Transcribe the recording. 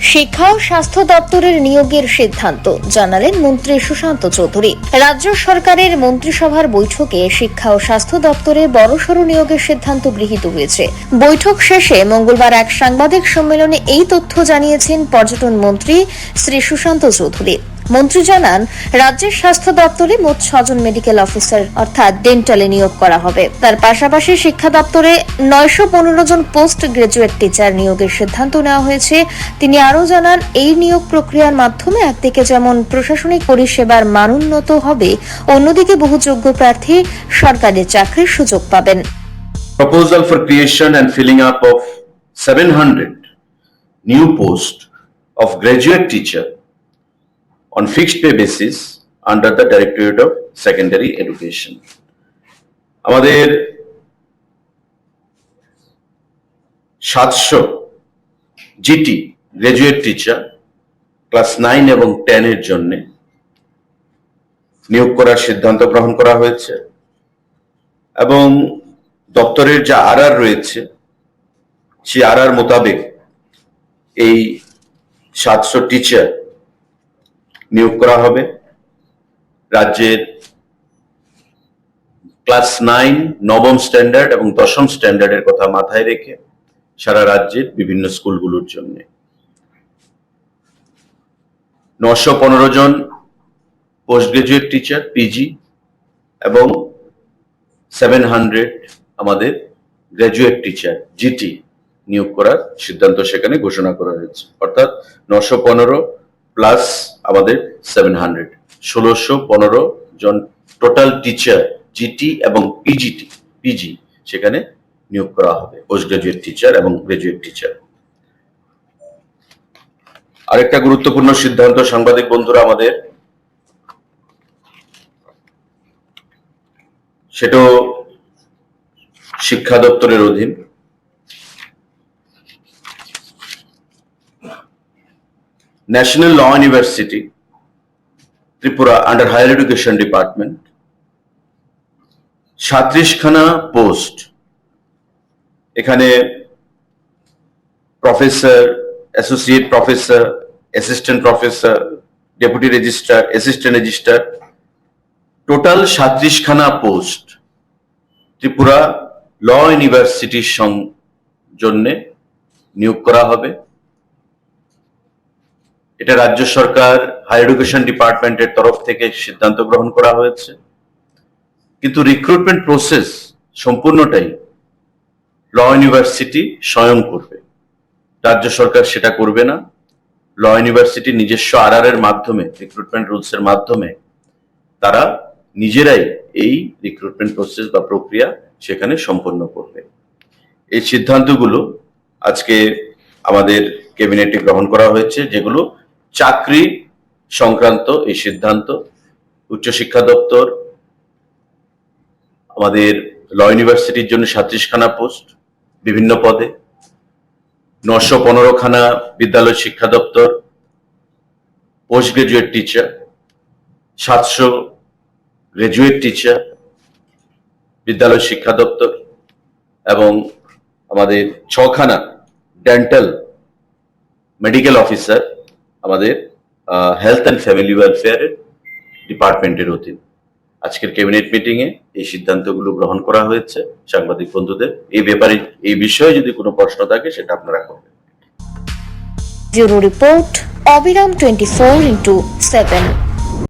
শিক্ষা ও স্বাস্থ্য দপ্তরের নিয়োগের সিদ্ধান্ত, জানালেন মন্ত্রী সুশান্ত চৌধুরী। রাজ্য সরকারের মন্ত্রিসভার বৈঠকে শিক্ষা ও স্বাস্থ্য দপ্তরে বড়সড় নিয়োগের সিদ্ধান্ত গৃহীত হয়েছে। বৈঠক শেষে মঙ্গলবার এক সাংবাদিক সম্মেলনে এই তথ্য জানিয়েছেন পর্যটন মন্ত্রী শ্রী সুশান্ত চৌধুরী। মন্ত্রী জানান, রাজ্যের স্বাস্থ্য দপ্তরে মোট ছজন মেডিকেল অফিসার অর্থাৎ ডেন্টালে নিয়োগ করা হবে। তার পাশাপাশি শিক্ষা দপ্তরে নয়শো পনেরো জন পোস্ট গ্রাজুয়েট টিচার নিয়োগের সিদ্ধান্ত নেওয়া হয়েছে। তিনি আরও জানান, এই নিয়োগ প্রক্রিয়ার মাধ্যমে একদিকে যেমন প্রশাসনিক পরিষেবার মান উন্নত হবে, অন্যদিকে বহু যোগ্য প্রার্থী সরকারি চাকরির সুযোগ পাবেন। Proposal for creation and filling up of 700 new posts of graduate teacher on fixed pay basis under the Directorate of Secondary Education. আমাদের সাতশো GT graduate teacher class nine এবং টেন এর জন্য নিয়োগ করার সিদ্ধান্ত গ্রহণ করা হয়েছে এবং দপ্তরের যা আরআর রয়েছে, সেই আরআর মোতাবেক এই সাতশো টিচার নিয়োগ করা হবে। রাজ্যের ক্লাস নাইন, নবম স্ট্যান্ডার্ড এবং দশম স্ট্যান্ডার্ডের কথা মাথায় রেখে সারা রাজ্যের বিভিন্ন স্কুলগুলোর জন্য। নশো পনেরো জন পোস্ট গ্রাজুয়েট টিচার, পিজি, এবং সেভেন হান্ড্রেড আমাদের গ্র্যাজুয়েট টিচার, জিটি, নিয়োগ করার সিদ্ধান্ত সেখানে ঘোষণা করা হয়েছে। অর্থাৎ নশো পনেরো প্লাস আমাদের সেভেন হান্ড্রেড ষোলোশো পনেরো জন টোটাল টিচার জিটি এবং পিজিটি পিজি সেখানে নিয়োগ করা হবে পোস্ট গ্রাজুয়েট টিচার এবং গ্রাজুয়েট টিচার আরেকটা গুরুত্বপূর্ণ সিদ্ধান্ত, সাংবাদিক বন্ধুরা আমাদের, সেটাও শিক্ষা দপ্তরের অধীন। National law university Tripura under higher education department সাত্রিশখানা পোস্ট এখানে professor associate professor assistant professor deputy registrar assistant registrar total সাত্রিশখানা post Tripura law ইউনিভার্সিটির জন্যে নিয়োগ করা হবে। এটা রাজ্য সরকার হায়ার এডুকেশন ডিপার্টমেন্টের তরফ থেকে সিদ্ধান্ত গ্রহণ করা হয়েছে। কিন্তু রিক্রুটমেন্ট প্রসেস সম্পূর্ণটাই ল ইউনিভার্সিটি স্বয়ং করবে। রাজ্য সরকার সেটা করবে না। ল ইউনিভার্সিটি নিজস্ব আরআর এর মাধ্যমে রিক্রুটমেন্ট রুলস এর মাধ্যমে তারা নিজেরাই এই রিক্রুটমেন্ট প্রসেস বা প্রক্রিয়া সেখানে সম্পন্ন করবে। এই সিদ্ধান্তগুলো আজকে আমাদের ক্যাবিনেটে গ্রহণ করা হয়েছে, যেগুলো চাকরি সংক্রান্ত এই সিদ্ধান্ত, উচ্চশিক্ষা দপ্তর, আমাদের ল ইউনিভার্সিটির জন্য সাত্রিশখানা পোস্ট বিভিন্ন পদে, নশো পনেরো খানা বিদ্যালয় শিক্ষা দপ্তর পোস্ট গ্রাজুয়েট টিচার, সাতশো গ্রাজুয়েট টিচার, বিদ্যালয় শিক্ষা দপ্তর এবং আমাদের ছখানা ডেন্টাল মেডিকেল অফিসার আমাদের হেলথ অ্যান্ড ফ্যামিলি ওয়েলফেয়ারের ডিপার্টমেন্টের অধীন। আজকের ক্যাবিনেট মিটিংয়ে এই সিদ্ধান্তগুলো গ্রহণ করা হয়েছে সাংবাদিক বন্ধুদের। এই ব্যাপারে, এই বিষয়ে যদি কোনো প্রশ্ন থাকে, সেটা আপনারা করবেন। ব্যুরো রিপোর্ট, অবিরাম টোয়েন্টি ফোর ইন্টু সেভেন